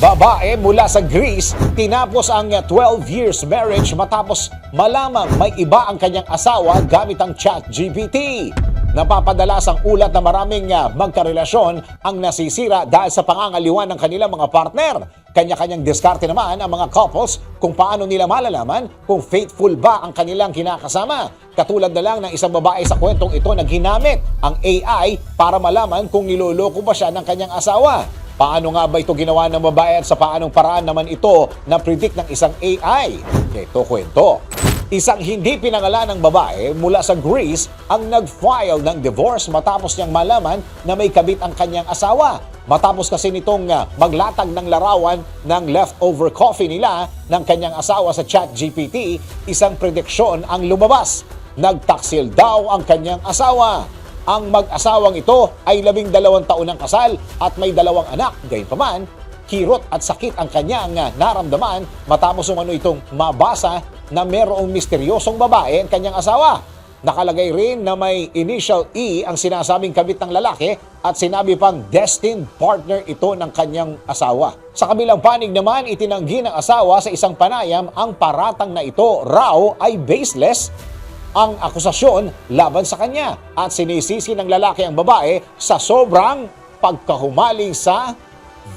Babae mula sa Greece, tinapos ang 12 years marriage matapos malamang may iba ang kanyang asawa gamit ang chat GPT. Napapadalas ang ulat na maraming ah, magkarelasyon ang nasisira dahil sa pangangaliwan ng kanilang mga partner. Kanya-kanyang diskarte naman ang mga couples kung paano nila malalaman kung faithful ba ang kanilang kinakasama. Katulad na lang ng isang babae sa kwentong ito na ginamit ang AI para malaman kung niloloko ba siya ng kanyang asawa. Paano nga ba ito ginawa ng babae at sa paanong paraan naman ito na predict ng isang AI? Ito kwento. Isang hindi pinangalan ng babae mula sa Greece ang nag-file ng divorce matapos niyang malaman na may kabit ang kanyang asawa. Matapos kasi nitong ah, maglatag ng larawan ng leftover coffee nila ng kanyang asawa sa chat GPT, isang prediksyon ang lumabas. Nagtaksil daw ang kanyang asawa. Ang mag-asawang ito ay labing dalawang taon ng kasal at may dalawang anak. Gayunpaman, kirot at sakit ang kanyang naramdaman matapos umano itong mabasa na merong misteryosong babae ang kanyang asawa. Nakalagay rin na may initial E ang sinasabing kabit ng lalaki at sinabi pang destined partner ito ng kanyang asawa. Sa kabilang panig naman, itinanggi ng asawa sa isang panayam ang paratang na ito raw ay baseless ang akusasyon laban sa kanya at sinisisi ng lalaki ang babae sa sobrang pagkahumaling sa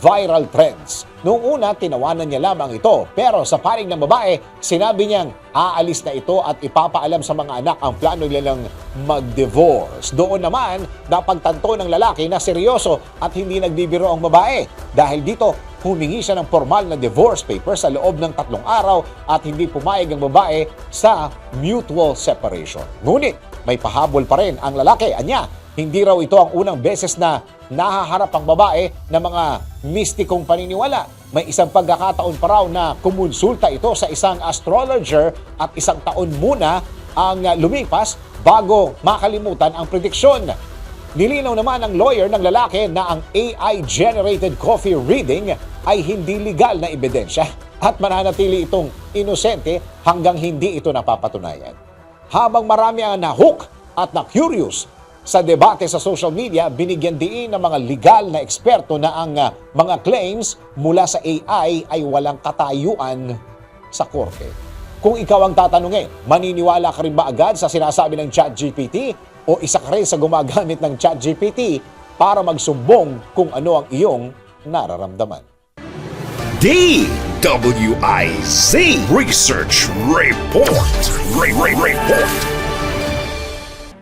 viral trends. Noong una, tinawanan niya lamang ito. Pero sa panig ng babae, sinabi niyang aalis na ito at ipapaalam sa mga anak ang plano nilang mag-divorce. Doon naman, napagtanto ng lalaki na seryoso at hindi nagbibiro ang babae. Dahil dito, humingi siya ng formal na divorce paper sa loob ng tatlong araw at hindi pumayag ang babae sa mutual separation. Ngunit, may pahabol pa rin ang lalaki. Anya, hindi raw ito ang unang beses na nahaharap ang babae ng mga mistikong paniniwala. May isang pagkakataon pa raw na kumonsulta ito sa isang astrologer at isang taon muna ang lumipas bago makalimutan ang prediksyon. Nilinaw naman ng lawyer ng lalaki na ang AI-generated coffee reading ay hindi legal na ebidensya at mananatili itong inosente hanggang hindi ito napapatunayan. Habang marami ang nahook at na-curious sa debate sa social media, binigyan diin ng mga legal na eksperto na ang ah, mga claims mula sa AI ay walang katayuan sa korte. Kung ikaw ang tatanungin, maniniwala ka rin ba agad sa sinasabi ng ChatGPT o isa ka rin sa gumagamit ng ChatGPT para magsumbong kung ano ang iyong nararamdaman? DWIZ Research Report. Re- Re- Report.